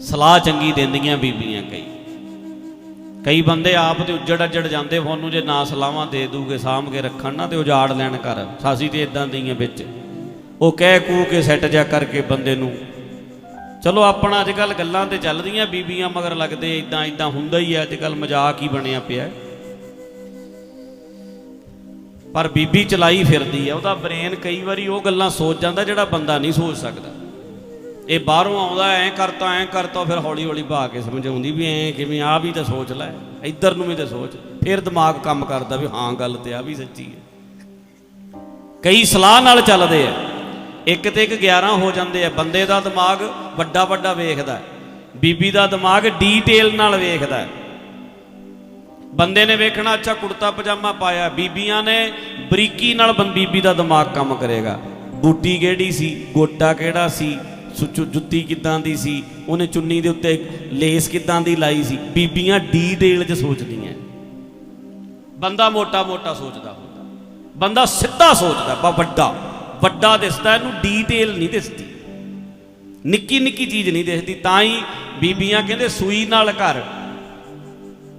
ਸਲਾਹ ਚੰਗੀ ਦਿੰਦੀਆਂ ਬੀਬੀਆਂ ਕਈ। ਕਈ ਬੰਦੇ ਆਪ ਤੇ ਉੱਜੜ ਅੱਜੜ ਜਾਂਦੇ ਉਹਨੂੰ ਜੇ ਨਾ ਸਲਾਹਾਂ ਦੇ ਦੂਗੇ, ਸਾਂਭ ਕੇ ਰੱਖਣ ਨਾ ਤੇ ਉਜਾੜ ਲੈਣ ਕਰ ਸਾਸੀ ਤੇ ਇਦਾਂ ਦੀਆਂ ਵਿੱਚ। ਉਹ ਕਹਿ ਕੂ ਕੇ ਸੈੱਟ ਜਾ ਕਰਕੇ ਬੰਦੇ ਨੂੰ। ਚਲੋ ਆਪਣਾ ਅੱਜ ਕੱਲ ਗੱਲਾਂ ਤੇ ਚੱਲਦੀਆਂ ਬੀਬੀਆਂ, ਮਗਰ ਲੱਗਦੇ ਇਦਾਂ ਇਦਾਂ ਹੁੰਦਾ ਹੀ ਹੈ ਅੱਜ ਕੱਲ ਮਜ਼ਾਕ ਹੀ ਬਣਿਆ ਪਿਆ। ਪਰ ਬੀਬੀ ਚਲਾਈ ਫਿਰਦੀ ਹੈ ਉਹਦਾ ਬ੍ਰੇਨ ਕਈ ਵਾਰੀ ਉਹ ਗੱਲਾਂ ਸੋਚ ਜਾਂਦਾ ਜਿਹੜਾ ਬੰਦਾ ਨਹੀਂ ਸੋਚ ਸਕਦਾ। ਇਹ ਬਾਹਰੋਂ ਆਉਂਦਾ, ਐ ਕਰਤਾ ਐ ਕਰਤਾ ਫਿਰ ਹੌਲੀ ਹੌਲੀ ਭਾ ਕੇ ਸਮਝਾਉਂਦੀ ਵੀ ਐ ਕਿਵੇਂ ਆ ਵੀ ਤਾਂ ਸੋਚ ਲੈ, ਇੱਧਰ ਨੂੰ ਵੀ ਤਾਂ ਸੋਚ, ਫਿਰ ਦਿਮਾਗ ਕੰਮ ਕਰਦਾ ਵੀ ਹਾਂ, ਗੱਲ ਤੇ ਆ ਵੀ ਸੱਚੀ ਹੈ। ਕਈ ਸਲਾਹ ਨਾਲ ਚੱਲਦੇ ਆ, ਇੱਕ ਤੇ ਇੱਕ 11 ਹੋ ਜਾਂਦੇ ਆ, ਬੰਦੇ ਦਾ ਦਿਮਾਗ ਵੱਡਾ ਵੱਡਾ ਵੇਖਦਾ ਬੀਬੀ ਦਾ ਦਿਮਾਗ ਡੀਟੇਲ ਨਾਲ ਵੇਖਦਾ ਬੰਦੇ ਨੇ ਵੇਖਣਾ, ਅੱਛਾ, ਕੁੜਤਾ, ਪਜਾਮਾ ਪਾਇਆ, ਬੀਬੀਆਂ ਨੇ ਬਰੀਕੀ ਨਾਲ ਬੰ- ਬੀਬੀ ਦਾ ਦਿਮਾਗ ਕੰਮ ਕਰੇਗਾ। ਬੂਟੀ ਕਿਹੜੀ ਸੀ, ਗੋਟਾ ਕਿਹੜਾ ਸੀ ਸੁੱਚੂ ਜੁੱਤੀ ਕਿੱਦਾਂ ਦੀ ਸੀ? ਉਹਨੇ ਚੁੰਨੀ ਦੇ ਉੱਤੇ ਲੇਸ ਕਿੱਦਾਂ ਦੀ ਲਾਈ ਸੀ? ਬੀਬੀਆਂ ਡੀਟੇਲ 'ਚ ਸੋਚਦੀਆਂ ਬੰਦਾ ਮੋਟਾ ਮੋਟਾ ਸੋਚਦਾ ਹੁੰਦਾ। ਬੰਦਾ ਸਿੱਧਾ ਸੋਚਦਾ, ਬਾ ਵੱਡਾ। ਵੱਡਾ ਦਿਸਦਾ, ਇਹਨੂੰ ਡੀਟੇਲ ਨਹੀਂ ਦਿਸਦੀ। ਨਿੱਕੀ ਨਿੱਕੀ ਚੀਜ਼ ਨਹੀਂ ਦਿਸਦੀ, ਤਾਂ ਹੀ ਬੀਬੀਆਂ ਕਹਿੰਦੇ ਸੂਈ ਨਾਲ ਘਰ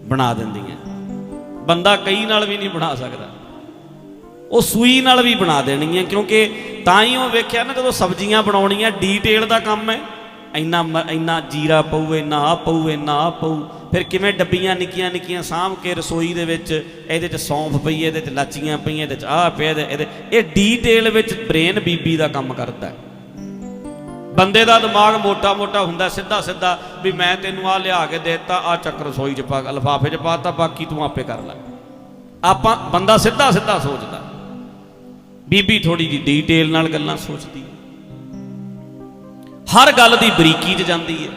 ਬਣਾ ਦਿੰਦੀਆਂ। ਬੰਦਾ ਕਈ ਨਾਲ ਵੀ ਨਹੀਂ ਬਣਾ ਸਕਦਾ। ਉਹ ਸੂਈ ਨਾਲ ਵੀ ਬਣਾ ਦੇਣਗੀਆਂ, ਕਿਉਂਕਿ ਤਾਂ ਹੀ ਉਹ ਵੇਖਿਆ ਨਾ ਜਦੋਂ ਸਬਜ਼ੀਆਂ ਬਣਾਉਣੀਆਂ ਡੀਟੇਲ ਦਾ ਕੰਮ ਹੈ। ਇੰਨਾ ਮ- ਇੰਨਾ ਜੀਰਾ ਪਊ, ਇੰਨਾ ਆ ਪਊ, ਇੰਨਾ ਆ ਪਊ। ਫਿਰ ਕਿਵੇਂ ਡੱਬੀਆਂ ਨਿੱਕੀਆਂ ਨਿੱਕੀਆਂ ਸਾਂਭ ਕੇ ਰਸੋਈ ਦੇ ਵਿੱਚ, ਇਹਦੇ 'ਚ ਸੌਂਫ ਪਈ, ਇਹਦੇ 'ਚ ਲਾਚੀਆਂ ਪਈਆਂ, ਇਹਦੇ 'ਚ ਆਹ ਪਿਆ, ਇਹਦੇ, ਇਹਦੇ- ਇਹ ਡੀਟੇਲ ਵਿੱਚ ਬ੍ਰੇਨ ਬੀਬੀ ਦਾ ਕੰਮ ਕਰਦਾ ਹੈ। ਬੰਦੇ ਦਾ ਦਿਮਾਗ ਮੋਟਾ ਮੋਟਾ ਹੁੰਦਾ ਸਿੱਧਾ ਸਿੱਧਾ ਵੀ ਮੈਂ ਤੈਨੂੰ ਆ ਲਿਆ ਕੇ ਦੇਤਾ ਆ ਚੱਕ ਰਸੋਈ ਚ ਪਾ ਲਫਾਫੇ ਚ ਪਾਤਾ ਬਾਕੀ ਤੂੰ ਆਪੇ ਕਰ ਲੈ। ਆਪਾਂ, ਬੰਦਾ ਸਿੱਧਾ ਸਿੱਧਾ ਸੋਚਦਾ। ਬੀਬੀ ਥੋੜੀ ਜੀ ਡੀਟੇਲ ਨਾਲ ਗੱਲਾਂ ਸੋਚਦੀ ਹੈ। ਹਰ ਗੱਲ ਦੀ ਬਰੀਕੀ 'ਚ ਜਾਂਦੀ ਹੈ।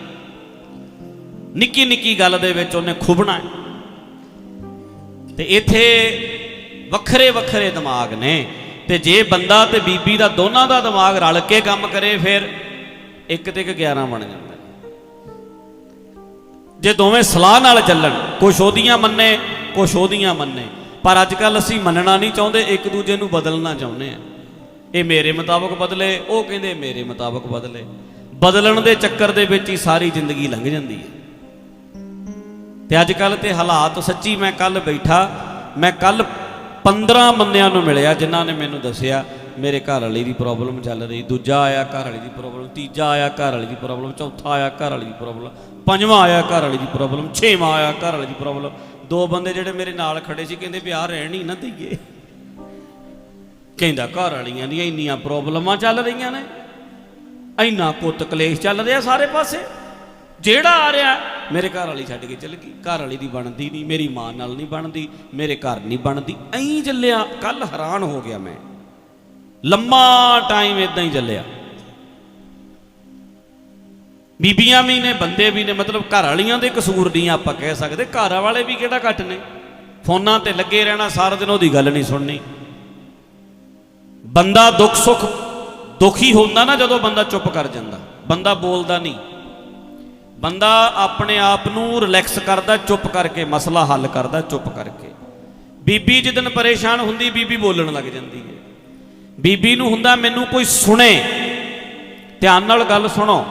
ਨਿੱਕੀ ਨਿੱਕੀ ਗੱਲ ਦੇ ਵਿੱਚ ਉਹਨੇ ਖੁਬਣਾ ਹੈ। ਤੇ ਇੱਥੇ ਵੱਖਰੇ ਵੱਖਰੇ ਦਿਮਾਗ ਨੇ। ਤੇ ਜੇ ਬੰਦਾ ਤੇ ਬੀਬੀ ਦਾ ਦੋਨਾਂ ਦਾ ਦਿਮਾਗ ਰਲ ਕੇ ਕੰਮ ਕਰੇ, ਫਿਰ ਇੱਕ ਤੇ ਇੱਕ 11 ਬਣ ਜਾਂਦਾ ਜੇ ਦੋਵੇਂ ਸਲਾਹ ਨਾਲ ਚੱਲਣ, ਕੁਛ ਉਹਦੀਆਂ ਮੰਨੇ, ਕੁਛ ਉਹਦੀਆਂ ਮੰਨੇ ਪਰ ਅੱਜ ਕੱਲ ਅਸੀਂ ਮੰਨਣਾ ਨਹੀਂ ਚਾਹੁੰਦੇ, ਇੱਕ ਦੂਜੇ ਨੂੰ ਬਦਲਣਾ ਚਾਹੁੰਦੇ ਆ ਇਹ ਮੇਰੇ ਮੁਤਾਬਕ ਬਦਲੇ, ਉਹ ਕਹਿੰਦੇ ਮੇਰੇ ਮੁਤਾਬਕ ਬਦਲੇ। ਬਦਲਣ ਦੇ ਚੱਕਰ ਦੇ ਵਿੱਚ ਹੀ ਸਾਰੀ ਜ਼ਿੰਦਗੀ ਲੰਘ ਜਾਂਦੀ ਹੈ। ਤੇ ਅੱਜ ਕੱਲ ਤੇ ਹਾਲਾਤ ਸੱਚੀ ਮੈਂ ਕੱਲ ਬੈਠਾ, ਮੈਂ ਕੱਲ 15 ਬੰਦਿਆਂ ਨੂੰ ਮਿਲਿਆ, ਜਿਨ੍ਹਾਂ ਨੇ ਮੈਨੂੰ ਦੱਸਿਆ, ਮੇਰੇ ਘਰ ਵਾਲੀ ਦੀ ਪ੍ਰੋਬਲਮ ਚੱਲ ਰਹੀ, ਦੂਜਾ ਆਇਆ ਘਰ ਵਾਲੀ ਦੀ ਪ੍ਰੋਬਲਮ, ਤੀਜਾ ਆਇਆ ਘਰ ਵਾਲੀ ਦੀ ਪ੍ਰੋਬਲਮ, ਚੌਥਾ ਆਇਆ ਘਰ ਵਾਲੀ ਦੀ ਪ੍ਰੋਬਲਮ, ਪੰਜਵਾਂ ਆਇਆ ਘਰ ਵਾਲੀ ਦੀ ਪ੍ਰੋਬਲਮ, ਛੇਵਾਂ ਆਇਆ ਘਰ ਵਾਲੀ ਦੀ ਪ੍ਰੋਬਲਮ। ਦੋ ਬੰਦੇ ਜਿਹੜੇ ਮੇਰੇ ਨਾਲ ਖੜੇ ਸੀ, ਕਹਿੰਦੇ ਵੀ ਆਹ ਰਹਿਣ ਹੀ ਨਾ ਦਈਏ। ਕਹਿੰਦਾ ਘਰ ਵਾਲੀਆਂ ਦੀਆਂ ਇੰਨੀਆਂ ਪ੍ਰੋਬਲਮਾਂ ਚੱਲ ਰਹੀਆਂ ਨੇ। ਇੰਨਾ ਕੁੱਤ ਕਲੇਸ਼ ਚੱਲ ਰਿਹਾ ਸਾਰੇ ਪਾਸੇ। ਜਿਹੜਾ ਆ ਰਿਹਾ, ਮੇਰੇ ਘਰ ਵਾਲੀ ਛੱਡ ਕੇ ਚੱਲ ਗਈ। ਘਰ ਵਾਲੀ ਦੀ ਬਣਦੀ ਨਹੀਂ ਮੇਰੀ ਮਾਂ ਨਾਲ ਨਹੀਂ ਬਣਦੀ, ਮੇਰੇ ਘਰ ਨਹੀਂ ਬਣਦੀ। ਐਂ ਚੱਲਿਆ ਕੱਲ ਹੈਰਾਨ ਹੋ ਗਿਆ ਮੈਂ। ਲੰਮਾ ਟਾਈਮ ਇਦਾਂ ਹੀ ਚੱਲਿਆ। ਬੀਬੀਆਂ ਵੀ ਨੇ, ਬੰਦੇ ਵੀ ਨੇ, ਮਤਲਬ ਘਰ ਵਾਲੀਆਂ ਦੇ ਕਸੂਰ ਨਹੀਂ ਆਪਾਂ ਕਹਿ ਸਕਦੇ। ਘਰ ਵਾਲੇ ਵੀ ਕਿਹੜਾ ਘੱਟ ਨੇ? ਫੋਨਾਂ ਤੇ ਲੱਗੇ ਰਹਿਣਾ ਸਾਰਾ ਦਿਨ ਉਹਦੀ ਗੱਲ ਨਹੀਂ ਸੁਣਨੀ। ਬੰਦਾ ਦੁੱਖ ਸੁੱਖ ਦੁਖੀ ਹੁੰਦਾ ਨਾ ਜਦੋਂ ਬੰਦਾ ਚੁੱਪ ਕਰ ਜਾਂਦਾ। ਬੰਦਾ ਬੋਲਦਾ ਨਹੀਂ। ਬੰਦਾ ਆਪਣੇ ਆਪ ਨੂੰ ਰਿਲੈਕਸ ਕਰਦਾ, ਚੁੱਪ ਕਰਕੇ ਮਸਲਾ ਹੱਲ ਕਰਦਾ, ਚੁੱਪ ਕਰਕੇ। ਬੀਬੀ ਜਿੱਦਨ ਪਰੇਸ਼ਾਨ ਹੁੰਦੀ, ਬੀਬੀ ਬੋਲਣ ਲੱਗ ਜਾਂਦੀ ਹੈ। ਬੀਬੀ ਨੂੰ ਹੁੰਦਾ, ਮੈਨੂੰ ਕੋਈ ਸੁਣੇ। ਧਿਆਨ ਨਾਲ ਗੱਲ ਸੁਣੋ।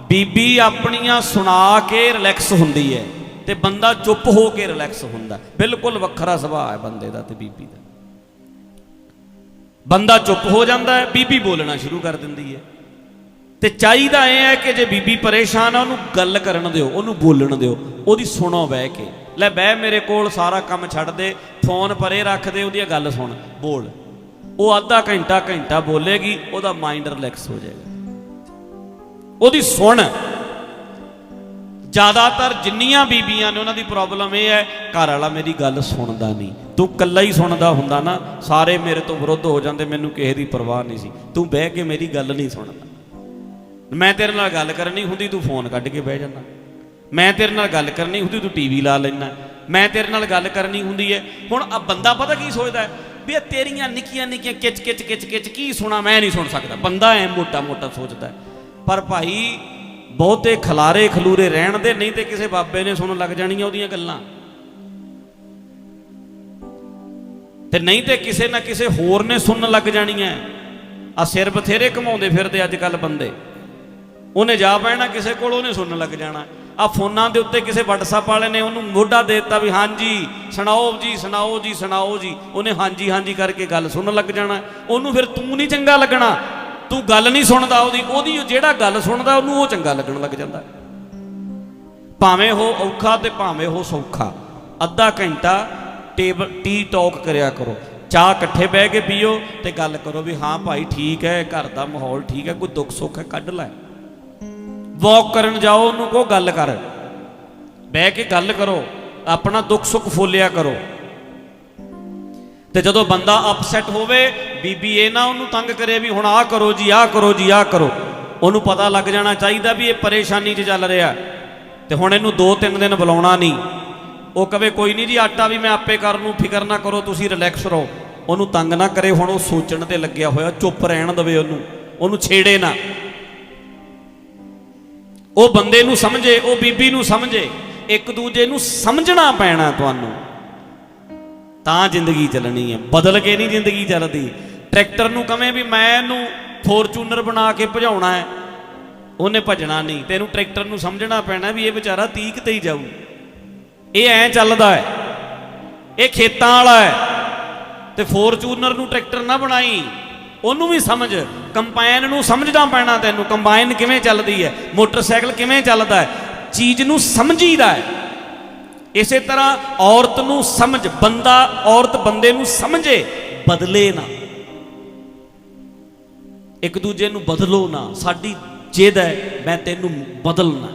ਬੀਬੀ ਆਪਣੀਆਂ ਸੁਣਾ ਕੇ ਰਿਲੈਕਸ ਹੁੰਦੀ ਹੈ ਤੇ ਬੰਦਾ ਚੁੱਪ ਹੋ ਕੇ ਰਿਲੈਕਸ ਹੁੰਦਾ ਬਿਲਕੁਲ ਵੱਖਰਾ ਸੁਭਾਅ ਹੈ ਬੰਦੇ ਦਾ ਤੇ ਬੀਬੀ ਦਾ। ਬੰਦਾ ਚੁੱਪ ਹੋ ਜਾਂਦਾ ਹੈ, ਬੀਬੀ ਬੋਲਣਾ ਸ਼ੁਰੂ ਕਰ ਦਿੰਦੀ ਹੈ। ਤੇ ਚਾਹੀਦਾ ਇਹ ਹੈ ਕਿ ਜੇ ਬੀਬੀ ਪਰੇਸ਼ਾਨ ਆ, ਉਹਨੂੰ ਗੱਲ ਕਰਨ ਦਿਓ, ਉਹਨੂੰ ਬੋਲਣ ਦਿਓ, ਉਹਦੀ ਸੁਣੋ ਬਹਿ ਕੇ। ਲੈ ਬਹਿ ਮੇਰੇ ਕੋਲ, ਸਾਰਾ ਕੰਮ ਛੱਡ ਦੇ, ਫੋਨ ਪਰੇ ਰੱਖ ਦੇ ਉਹਦੀ ਗੱਲ ਸੁਣ, ਬੋਲ। ਉਹ ਅੱਧਾ ਘੰਟਾ ਘੰਟਾ ਬੋਲੇਗੀ, ਉਹਦਾ ਮਾਈਂਡ ਰਿਲੈਕਸ ਹੋ ਜਾਏਗਾ। ਉਹਦੀ ਸੁਣ। ਜ਼ਿਆਦਾਤਰ ਜਿੰਨੀਆਂ ਬੀਬੀਆਂ ਨੇ ਉਹਨਾਂ ਦੀ ਪ੍ਰੋਬਲਮ ਇਹ ਹੈ, ਘਰ ਵਾਲਾ ਮੇਰੀ ਗੱਲ ਸੁਣਦਾ ਨਹੀਂ। ਤੂੰ ਇਕੱਲਾ ਹੀ ਸੁਣਦਾ ਹੁੰਦਾ ਨਾ, ਸਾਰੇ ਮੇਰੇ ਤੋਂ ਵਿਰੁੱਧ ਹੋ ਜਾਂਦੇ, ਮੈਨੂੰ ਕਿਸੇ ਦੀ ਪਰਵਾਹ ਨਹੀਂ ਸੀ। ਤੂੰ ਬਹਿ ਕੇ ਮੇਰੀ ਗੱਲ ਨਹੀਂ ਸੁਣਦਾ। ਮੈਂ ਤੇਰੇ ਨਾਲ ਗੱਲ ਕਰਨੀ ਹੁੰਦੀ, ਤੂੰ ਫੋਨ ਕੱਢ ਕੇ ਬਹਿ ਜਾਂਦਾ। ਮੈਂ ਤੇਰੇ ਨਾਲ ਗੱਲ ਕਰਨੀ ਹੁੰਦੀ, ਤੂੰ ਟੀਵੀ ਲਾ ਲੈਣਾ ਮੈਂ ਤੇਰੇ ਨਾਲ ਗੱਲ ਕਰਨੀ ਹੁੰਦੀ ਹੈ। ਹੁਣ ਆ ਬੰਦਾ ਪਤਾ ਕੀ ਸੋਚਦਾ ਵੀ ਇਹ ਤੇਰੀਆਂ ਨਿੱਕੀਆਂ ਨਿੱਕੀਆਂ ਕਿਚ ਕਿਚ ਕਿਚ ਕਿਚ ਕੀ ਸੁਣਾ, ਮੈਂ ਨਹੀਂ ਸੁਣ ਸਕਦਾ। ਬੰਦਾ ਐ ਮੋਟਾ ਮੋਟਾ ਸੋਚਦਾ ਹੈ। ਪਰ ਭਾਈ, ਬਹੁਤੇ ਖਲਾਰੇ ਖਲੂਰੇ ਰਹਿਣ ਦੇ, ਨਹੀਂ ਤੇ ਕਿਸੇ ਬਾਬੇ ਨੇ ਸੁਣਨ ਲੱਗ ਜਾਣੀਆਂ ਉਹਦੀਆਂ ਗੱਲਾਂ। ਤੇ ਨਹੀਂ ਤੇ ਕਿਸੇ ਨਾ ਕਿਸੇ ਹੋਰ ਨੇ ਸੁਣਨ ਲੱਗ ਜਾਣੀਆਂ। ਆ ਸਿਰ ਬਥੇਰੇ ਘਮਾਉਂਦੇ ਫਿਰਦੇ ਅੱਜ ਕੱਲ ਬੰਦੇ। ਉਹਨੇ ਜਾ ਪੈਣਾ, ਕਿਸੇ ਕੋਲ ਉਹਨੇ ਸੁਣਨ ਲੱਗ ਜਾਣਾ। ਆ ਫੋਨਾਂ ਦੇ ਉੱਤੇ ਕਿਸੇ WhatsApp ਵਾਲੇ ਨੇ ਉਹਨੂੰ ਮੋਢਾ ਦੇ ਦਿੱਤਾ ਵੀ ਹਾਂਜੀ, ਸੁਣਾਓ ਜੀ ਸੁਣਾਓ ਜੀ ਸੁਣਾਓ ਜੀ। ਉਹਨੇ ਹਾਂਜੀ ਹਾਂਜੀ ਕਰਕੇ ਗੱਲ ਸੁਣਨ ਲੱਗ ਜਾਣਾ। ਉਹਨੂੰ ਫਿਰ ਤੂੰ ਨਹੀਂ ਚੰਗਾ ਲੱਗਣਾ। ਤੂੰ ਗੱਲ ਨਹੀਂ ਸੁਣਦਾ ਉਹਦੀ ਉਹਦੀ ਜਿਹੜਾ ਗੱਲ ਸੁਣਦਾ ਉਹਨੂੰ ਉਹ ਚੰਗਾ ਲੱਗਣ ਲੱਗ ਜਾਂਦਾ। ਭਾਵੇਂ ਉਹ ਔਖਾ ਤੇ ਭਾਵੇਂ ਉਹ ਸੌਖਾ। ਅੱਧਾ ਘੰਟਾ ਟੇਬਲ ਟੀ ਟਾਕ ਕਰਿਆ ਕਰੋ। ਚਾਹ ਇਕੱਠੇ ਬਹਿ ਕੇ ਪੀਓ ਤੇ ਗੱਲ ਕਰੋ ਵੀ ਹਾਂ ਭਾਈ ਠੀਕ ਹੈ, ਘਰ ਦਾ ਮਾਹੌਲ ਠੀਕ ਹੈ, ਕੋਈ ਦੁੱਖ ਸੁੱਖ ਹੈ, ਕੱਢ ਲੈ। ਵਾਕ ਕਰਨ ਜਾਓ, ਉਹਨੂੰ ਕੋ ਗੱਲ ਕਰ। ਬਹਿ ਕੇ ਗੱਲ ਕਰੋ, ਆਪਣਾ ਦੁੱਖ ਸੁੱਖ ਫੋਲਿਆ ਕਰੋ। ਤੇ ਜਦੋਂ ਬੰਦਾ ਅਪਸੈਟ ਹੋਵੇ ਬੀਬੀ, ਇਹ ਨਾ ਉਹਨੂੰ ਤੰਗ ਕਰੇ ਵੀ ਹੁਣ ਆਹ ਕਰੋ ਜੀ, ਆਹ ਕਰੋ ਜੀ, ਆਹ ਕਰੋ। ਉਹਨੂੰ ਪਤਾ ਲੱਗ ਜਾਣਾ ਚਾਹੀਦਾ ਵੀ ਇਹ ਪਰੇਸ਼ਾਨੀ 'ਚ ਚੱਲ ਰਿਹਾ। ਤੇ ਹੁਣ ਇਹਨੂੰ 2-3 ਦਿਨ ਬੁਲਾਉਣਾ ਨਹੀਂ। ਉਹ ਕਵੇ, ਕੋਈ ਨਹੀਂ ਜੀ, ਆਟਾ ਵੀ ਮੈਂ ਆਪੇ ਕਰ ਲੂੰ, ਫਿਕਰ ਨਾ ਕਰੋ, ਤੁਸੀਂ ਰਿਲੈਕਸ ਰਹੋ। ਉਹਨੂੰ ਤੰਗ ਨਾ ਕਰੇ, ਹੁਣ ਉਹ ਸੋਚਣ ਤੇ ਲੱਗਿਆ ਹੋਇਆ, ਚੁੱਪ ਰਹਿਣ ਦਵੇ ਉਹਨੂੰ। ਉਹਨੂੰ ਛੇੜੇ ਨਾ। ਉਹ ਬੰਦੇ ਨੂੰ ਸਮਝੇ, ਉਹ ਬੀਬੀ ਨੂੰ ਸਮਝੇ, ਇੱਕ ਦੂਜੇ ਨੂੰ ਸਮਝਣਾ ਪੈਣਾ ਤੁਹਾਨੂੰ। ਤਾਂ ਜ਼ਿੰਦਗੀ ਚੱਲਣੀ ਹੈ। ਬਦਲ ਕੇ ਨਹੀਂ ਜ਼ਿੰਦਗੀ ਚੱਲਦੀ। ਟਰੈਕਟਰ ਨੂੰ ਕਵੇਂ ਵੀ ਮੈਂ ਇਹਨੂੰ ਫੋਰਚੂਨਰ ਬਣਾ ਕੇ ਭਜਾਉਣਾ ਹੈ। ਉਹਨੇ ਭਜਣਾ ਨਹੀਂ। ਤੈਨੂੰ ਟਰੈਕਟਰ ਨੂੰ ਸਮਝਣਾ ਪੈਣਾ ਵੀ ਇਹ ਵਿਚਾਰਾ ਤੀਕ ਤੇ ਹੀ ਜਾਊ। ਇਹ ਐਂ ਚੱਲਦਾ ਹੈ। ਇਹ ਖੇਤਾਂ ਵਾਲਾ ਹੈ। ਤੇ ਫੋਰਚੂਨਰ ਨੂੰ ਟਰੈਕਟਰ ਨਾ ਬਣਾਈ। ਉਹਨੂੰ ਵੀ ਸਮਝ। ਕੰਬਾਈਨ ਨੂੰ ਸਮਝਣਾ ਪੈਣਾ ਤੈਨੂੰ। ਕੰਬਾਈਨ ਕਿਵੇਂ ਚੱਲਦੀ ਹੈ? ਮੋਟਰਸਾਈਕਲ ਕਿਵੇਂ ਚੱਲਦਾ ਹੈ? ਚੀਜ਼ ਨੂੰ ਸਮਝੀਦਾ ਹੈ। ਇਸੇ ਤਰ੍ਹਾਂ ਔਰਤ ਨੂੰ ਸਮਝ। ਬੰਦਾ ਔਰਤ ਬੰਦੇ ਨੂੰ ਸਮਝੇ। ਬਦਲੇ ਨਾ। ਇੱਕ ਦੂਜੇ ਨੂੰ ਬਦਲੋ ਨਾ। ਸਾਡੀ ਜਿੱਦ ਹੈ, ਮੈਂ ਤੈਨੂੰ ਬਦਲਣਾ।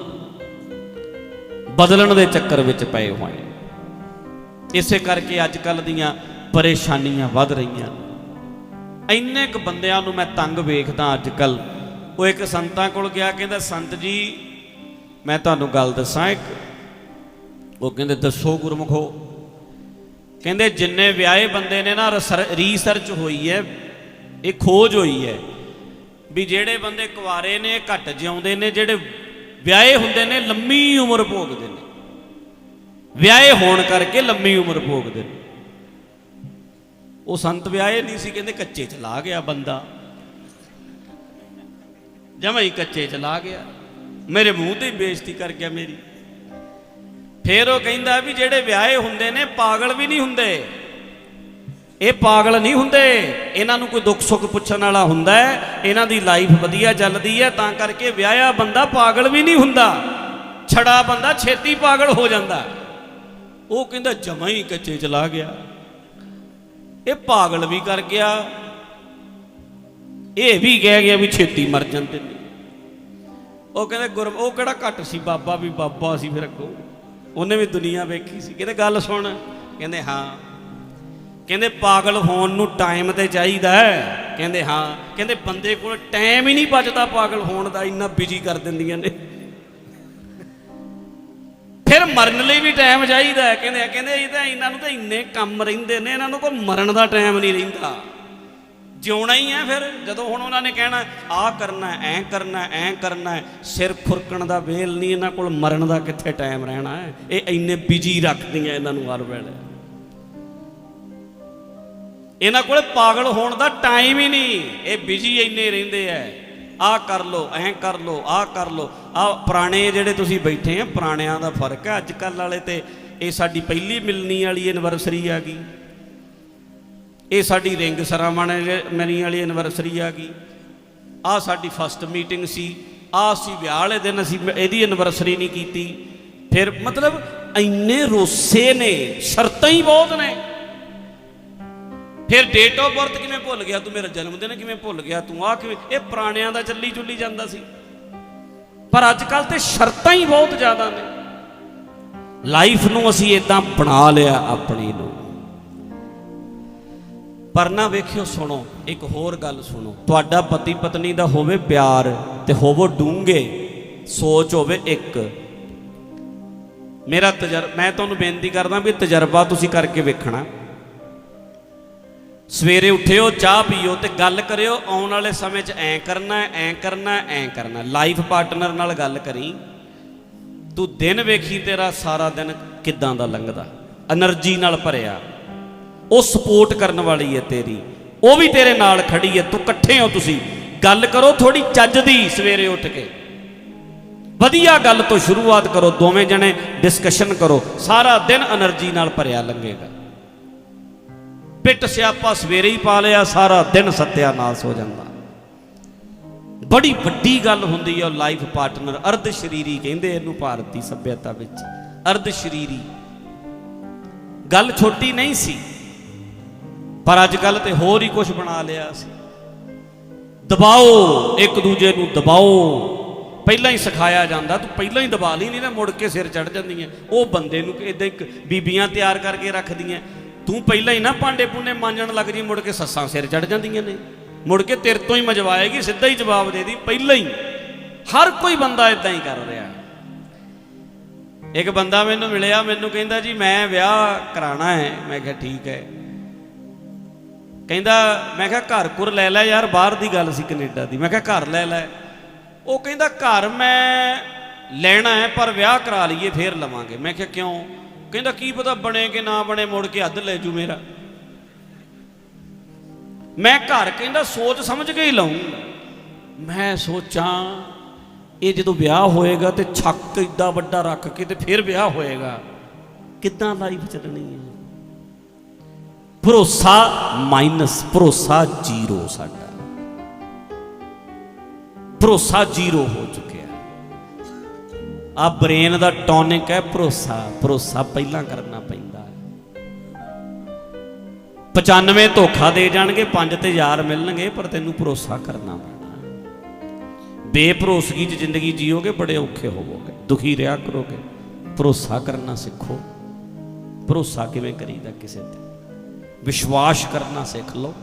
ਬਦਲਣ ਦੇ ਚੱਕਰ ਵਿੱਚ ਪਏ ਹੋਏ ਇਸੇ ਕਰਕੇ ਅੱਜ ਕੱਲ ਦੀਆਂ ਪਰੇਸ਼ਾਨੀਆਂ ਵੱਧ ਰਹੀਆਂ ਇੰਨੇ ਕ ਬੰਦਿਆਂ ਨੂੰ ਮੈਂ ਤੰਗ ਵੇਖਦਾ ਅੱਜ ਕੱਲ ਉਹ ਇੱਕ ਸੰਤਾਂ ਕੋਲ ਗਿਆ, ਕਹਿੰਦਾ, ਸੰਤ ਜੀ, ਮੈਂ ਤੁਹਾਨੂੰ ਗੱਲ ਦੱਸਾਂ ਇੱਕ। ਉਹ ਕਹਿੰਦੇ, ਦੱਸੋ ਗੁਰਮੁਖੋ ਕਹਿੰਦੇ, ਜਿੰਨੇ ਵਿਆਹੇ ਬੰਦੇ ਨੇ ਨਾ ਰੀਸਰਚ ਹੋਈ ਹੈ, ਇਹ ਖੋਜ ਹੋਈ ਹੈ। ਵੀ ਜਿਹੜੇ ਬੰਦੇ ਕੁਆਰੇ ਨੇ, ਘੱਟ ਜਿਉਂਦੇ ਨੇ, ਜਿਹੜੇ ਵਿਆਹੇ ਹੁੰਦੇ ਨੇ, ਲੰਮੀ ਉਮਰ ਭੋਗਦੇ ਨੇ। ਵਿਆਹੇ ਹੋਣ ਕਰਕੇ ਲੰਮੀ ਉਮਰ ਭੋਗਦੇ ਨੇ। ਉਹ ਸੰਤ ਵਿਆਹੇ ਨਹੀਂ ਸੀ, ਕਹਿੰਦੇ ਕੱਚੇ ਚਲਾ ਗਿਆ ਬੰਦਾ। ਜਮਾਂ ਹੀ ਕੱਚੇ ਚਲਾ ਗਿਆ। ਮੇਰੇ ਮੂੰਹ ਤੇ ਹੀ ਬੇਇੱਜ਼ਤੀ ਕਰ ਗਿਆ ਮੇਰੀ। ਫਿਰ ਉਹ ਕਹਿੰਦਾ ਵੀ ਜਿਹੜੇ ਵਿਆਹੇ ਹੁੰਦੇ ਨੇ, ਪਾਗਲ ਵੀ ਨਹੀਂ ਹੁੰਦੇ। ਇਹ ਪਾਗਲ ਨਹੀਂ ਹੁੰਦੇ। ਇਹਨਾਂ ਨੂੰ ਕੋਈ ਦੁੱਖ ਸੁੱਖ ਪੁੱਛਣ ਵਾਲਾ ਹੁੰਦਾ ਹੈ। ਇਹਨਾਂ ਦੀ ਲਾਈਫ ਵਧੀਆ ਚੱਲਦੀ ਹੈ, ਤਾਂ ਕਰਕੇ ਵਿਆਹਿਆ ਬੰਦਾ ਪਾਗਲ ਵੀ ਨਹੀਂ ਹੁੰਦਾ। ਛੜਾ ਬੰਦਾ ਛੇਤੀ ਪਾਗਲ ਹੋ ਜਾਂਦਾ। ਉਹ ਕਹਿੰਦਾ ਜਮਾ ਹੀ ਕੱਚੇ ਚਲਾ ਗਿਆ। ਇਹ ਪਾਗਲ ਵੀ ਕਰ ਗਿਆ। ਇਹ ਵੀ ਕਹਿ ਗਿਆ ਵੀ ਛੇਤੀ ਮਰ ਜਾਂਦੇ ਨੇ। ਉਹ ਕਹਿੰਦੇ ਗੁਰ ਉਹ ਕਿਹੜਾ ਘੱਟ ਸੀ? ਬਾਬਾ ਵੀ ਬਾਬਾ ਸੀ ਫਿਰ ਅੱਗੋਂ। ਉਹਨੇ ਵੀ ਦੁਨੀਆ ਵੇਖੀ ਸੀ। ਕਹਿੰਦੇ ਗੱਲ ਸੁਣ। ਕਹਿੰਦੇ ਹਾਂ। ਕਹਿੰਦੇ ਪਾਗਲ ਹੋਣ ਨੂੰ ਟਾਈਮ ਤੇ ਚਾਹੀਦਾ ਹੈ। ਕਹਿੰਦੇ ਹਾਂ, ਕਹਿੰਦੇ ਬੰਦੇ ਕੋਲ ਟਾਈਮ ਹੀ ਨਹੀਂ ਬਚਦਾ ਪਾਗਲ ਹੋਣ ਦਾ, ਇੰਨਾ ਬਿਜ਼ੀ ਕਰ ਦਿੰਦੀਆਂ ਨੇ। ਫਿਰ ਮਰਨ ਲਈ ਵੀ ਟਾਈਮ ਚਾਹੀਦਾ ਹੈ। ਕਹਿੰਦੇ ਕਹਿੰਦੇ ਇਹ ਤਾਂ ਇਹਨਾਂ ਨੂੰ ਤਾਂ ਇੰਨੇ ਕੰਮ ਰਹਿੰਦੇ ਨੇ, ਇਹਨਾਂ ਨੂੰ ਕੋਈ ਮਰਨ ਦਾ ਟਾਈਮ ਨਹੀਂ ਰਹਿੰਦਾ। ਜਿਉਣਾ ਹੀ ਹੈ ਫਿਰ, ਜਦੋਂ ਹੁਣ ਉਹਨਾਂ ਨੇ ਕਹਿਣਾ, ਆਹ ਕਰਨਾ ਐ ਕਰਨਾ ਐ ਕਰਨਾ ਸਿਰ ਖੁਰਕਣ ਦਾ ਵੇਲ ਨਹੀਂ, ਇਹਨਾਂ ਕੋਲ ਮਰਨ ਦਾ ਕਿੱਥੇ ਟਾਈਮ ਰਹਿਣਾ ਹੈ? ਇਹ ਇੰਨੇ ਬਿਜ਼ੀ ਰੱਖਦੀਆਂ ਇਹਨਾਂ ਨੂੰ ਹਰ ਵੇਲੇ। ਇਹਨਾਂ ਕੋਲ ਪਾਗਲ ਹੋਣ ਦਾ ਟਾਈਮ ਹੀ ਨਹੀਂ। ਇਹ ਬਿਜ਼ੀ ਇੰਨੇ ਰਹਿੰਦੇ ਐ। ਆਹ ਕਰ ਲੋ ਐਂ ਕਰ ਲੋ ਆਹ ਕਰ ਲੋ ਆ ਪੁਰਾਣੇ ਜਿਹੜੇ ਤੁਸੀਂ ਬੈਠੇ ਆ, ਪੁਰਾਣਿਆਂ ਦਾ ਫ਼ਰਕ ਹੈ ਅੱਜ ਕੱਲ ਵਾਲੇ ਤੇ ਇਹ ਸਾਡੀ ਪਹਿਲੀ ਮਿਲਣੀ ਵਾਲੀ ਐਨਵਰਸਰੀ ਆ ਗਈ। ਇਹ ਸਾਡੀ ਰਿੰਗ ਸਰਾਮਣੀ ਵਾਲੀ ਐਨਵਰਸਰੀ ਆ ਗਈ। ਆ ਸਾਡੀ ਫਸਟ ਮੀਟਿੰਗ ਸੀ। ਆ ਅਸੀਂ ਵਿਆਹ ਵਾਲੇ ਦਿਨ ਅਸੀਂ ਇਹਦੀ ਐਨਵਰਸਰੀ ਨਹੀਂ ਕੀਤੀ। ਫਿਰ ਮਤਲਬ ਇੰਨੇ ਰੋਸੇ ਨੇ, ਸ਼ਰਤਾਂ ਹੀ ਬਹੁਤ ਨੇ। ਫਿਰ ਡੇਟ ਆਫ ਬਰਥ ਕਿਵੇਂ ਭੁੱਲ ਗਿਆ ਤੂੰ? ਮੇਰਾ ਜਨਮ ਦਿਨ ਕਿਵੇਂ ਭੁੱਲ ਗਿਆ ਤੂੰ? ਆ ਕਿਵੇਂ? ਇਹ ਪੁਰਾਣਿਆਂ ਦਾ ਚੱਲੀ ਚੁੱਲੀ ਜਾਂਦਾ ਸੀ। ਪਰ ਅੱਜ ਕੱਲ ਤੇ ਸ਼ਰਤਾਂ ਹੀ ਬਹੁਤ ਜ਼ਿਆਦਾ ਨੇ। ਲਾਈਫ ਨੂੰ ਅਸੀਂ ਇਦਾਂ ਬਣਾ ਲਿਆ ਆਪਣੀ ਨੂੰ। ਪਰ ਨਾ ਵੇਖਿਓ, ਸੁਣੋ, ਇੱਕ ਹੋਰ ਗੱਲ ਸੁਣੋ। ਤੁਹਾਡਾ ਪਤੀ ਪਤਨੀ ਦਾ ਹੋਵੇ ਪਿਆਰ ਤੇ ਹੋਵੋ ਡੂੰਗੇ ਸੋਚ ਹੋਵੇ ਇੱਕ। ਮੇਰਾ ਤਜਰਬਾ ਮੈਂ ਤੁਹਾਨੂੰ ਬੇਨਤੀ ਕਰਦਾ ਵੀ ਤਜਰਬਾ ਤੁਸੀਂ ਕਰਕੇ ਵੇਖਣਾ। ਸਵੇਰੇ ਉੱਠਿਓ, ਚਾਹ ਪੀਓ ਤੇ ਗੱਲ ਕਰਿਓ, ਆਉਣ ਵਾਲੇ ਸਮੇਂ 'ਚ ਐਂ ਕਰਨਾ ਐਂ ਕਰਨਾ ਐਂ ਕਰਨਾ। ਲਾਈਫ ਪਾਰਟਨਰ ਨਾਲ ਗੱਲ ਕਰੀ, ਤੂੰ ਦਿਨ ਵੇਖੀ ਤੇਰਾ, ਸਾਰਾ ਦਿਨ ਕਿੱਦਾਂ ਦਾ ਲੰਘਦਾ? એનર્ਜੀ ਨਾਲ ਭਰਿਆ। ਉਹ ਸਪੋਰਟ ਕਰਨ ਵਾਲੀ ਹੈ ਤੇਰੀ। ਉਹ ਵੀ ਤੇਰੇ ਨਾਲ ਖੜੀ ਹੈ ਤੂੰ ਇਕੱਠੇ ਹੋ ਤੁਸੀਂ। ਗੱਲ ਕਰੋ ਥੋੜੀ ਚੱਜ ਦੀ ਸਵੇਰੇ ਉੱਠ ਕੇ। ਵਧੀਆ ਗੱਲ ਤੋਂ ਸ਼ੁਰੂਆਤ ਕਰੋ, ਦੋਵੇਂ ਜਣੇ ਡਿਸਕਸ਼ਨ ਕਰੋ। ਸਾਰਾ ਦਿਨ એનર્ਜੀ ਨਾਲ ਭਰਿਆ ਲੰਘੇਗਾ। ਪਿੱਟ ਸਿਆਪਾ ਸਵੇਰੇ ਹੀ ਪਾ ਲਿਆ, ਸਾਰਾ ਦਿਨ ਸਤਿਆਨਾਸ਼ ਹੋ ਜਾਂਦਾ। ਬੜੀ ਵੱਡੀ ਗੱਲ ਹੁੰਦੀ ਹੈ ਉਹ ਲਾਈਫ ਪਾਰਟਨਰ ਅਰਧ ਸ਼ਰੀਰੀ ਕਹਿੰਦੇ ਇਹਨੂੰ ਭਾਰਤੀ ਸਭਿਅਤਾ ਵਿੱਚ। ਅਰਧ ਸ਼ਰੀਰੀ। ਗੱਲ ਛੋਟੀ ਨਹੀਂ ਸੀ, ਪਰ ਅੱਜ ਕੱਲ ਤੇ ਹੋਰ ਹੀ ਕੁਝ ਬਣਾ ਲਿਆ ਸੀ। ਦਬਾਓ, ਇੱਕ ਦੂਜੇ ਨੂੰ ਦਬਾਓ। ਪਹਿਲਾਂ ਹੀ ਸਿਖਾਇਆ ਜਾਂਦਾ, ਤੂੰ ਪਹਿਲਾਂ ਹੀ ਦਬਾ ਲਈ, ਨਹੀਂ ਨਾ ਮੁੜ ਕੇ ਸਿਰ ਚੜ ਜਾਂਦੀਆਂ ਉਹ ਬੰਦੇ ਨੂੰ ਇਦਾਂ ਇੱਕ ਬੀਬੀਆਂ ਤਿਆਰ ਕਰਕੇ ਰੱਖਦੀਆਂ। ਤੂੰ ਪਹਿਲਾਂ ਹੀ ਨਾ ਭਾਂਡੇ ਪੁੰਨੇ ਮਾਂਜਣ ਲੱਗ ਜੀ, ਮੁੜ ਕੇ ਸੱਸਾਂ ਸਿਰ ਚੜ ਜਾਂਦੀਆਂ ਨੇ। ਮੁੜ ਕੇ ਤੇਰੇ ਤੋਂ ਹੀ ਮਜਵਾਏਗੀ, ਸਿੱਧਾ ਹੀ ਜਵਾਬ ਦੇ ਦੀ, ਪਹਿਲਾਂ ਹੀ। ਹਰ ਕੋਈ ਬੰਦਾ ਇਦਾਂ ਹੀ ਕਰ ਰਿਹਾ। ਇੱਕ ਬੰਦਾ ਮੈਨੂੰ ਮਿਲਿਆ, ਮੈਨੂੰ ਕਹਿੰਦਾ ਜੀ, ਮੈਂ ਵਿਆਹ ਕਰਾਣਾ ਹੈ। ਮੈਂ ਕਿਹਾ, ਠੀਕ ਹੈ। ਕਹਿੰਦਾ, ਮੈਂ ਕਿਹਾ, ਘਰ ਕੁਰ ਲੈ ਲੈ ਯਾਰ, ਬਾਹਰ ਦੀ ਗੱਲ ਸੀ ਕੈਨੇਡਾ ਦੀ। ਮੈਂ ਕਿਹਾ, ਘਰ ਲੈ ਲੈ। ਉਹ ਕਹਿੰਦਾ, ਘਰ ਮੈਂ ਲੈਣਾ ਹੈ, ਪਰ ਵਿਆਹ ਕਰਾ ਲਈਏ, ਫੇਰ ਲਵਾਂਗੇ। ਮੈਂ ਕਿਹਾ, ਕਿਉਂ? ਕਹਿੰਦਾ, ਕੀ ਪਤਾ ਬਣੇ ਕਿ ਨਾ ਬਣੇ, ਮੁੜ ਕੇ ਹੱਦ ਲੈ ਜੂ ਮੇਰਾ। ਮੈਂ ਘਰ ਕਹਿੰਦਾ, ਸੋਚ ਸਮਝ ਕੇ ਹੀ ਲਾਉਂਗਾ ਮੈਂ ਸੋਚਾਂ, ਇਹ ਜਦੋਂ ਵਿਆਹ ਹੋਏਗਾ ਤੇ ਛੱਕ ਏਡਾ ਵੱਡਾ ਰੱਖ ਕੇ ਤੇ ਫਿਰ ਵਿਆਹ ਹੋਏਗਾ। ਕਿੱਦਾਂ ਲਾਈਫ ਚੱਲਣੀ ਹੈ? ਭਰੋਸਾ ਮਾਈਨਸ ਭਰੋਸਾ ਜ਼ੀਰੋ ਸਾਡਾ। ਭਰੋਸਾ ਜ਼ੀਰੋ ਹੋ ਚੁੱਕਿਆ ਆ ਬ੍ਰੇਨ ਦਾ ਟੌਨਿਕ ਹੈ, ਭਰੋਸਾ ਭਰੋਸਾ ਪਹਿਲਾਂ ਕਰਨਾ ਪੈਂਦਾ ਹੈ। 95 ਧੋਖਾ ਦੇ ਜਾਣਗੇ 5 ਤੇ ਯਾਰ ਮਿਲਣਗੇ, ਪਰ ਤੈਨੂੰ ਭਰੋਸਾ ਕਰਨਾ ਪੈਣਾ ਬੇਭਰੋਸਗੀ 'ਚ ਜ਼ਿੰਦਗੀ ਜੀਓਗੇ, ਬੜੇ ਔਖੇ ਹੋਵੋਗੇ, ਦੁਖੀ ਰਿਹਾ ਕਰੋਗੇ। ਭਰੋਸਾ ਕਰਨਾ ਸਿੱਖੋ। ਭਰੋਸਾ ਕਿਵੇਂ ਕਰੀਦਾ ਕਿਸੇ ਤੇ? ਵਿਸ਼ਵਾਸ ਕਰਨਾ ਸਿੱਖ ਲਓ।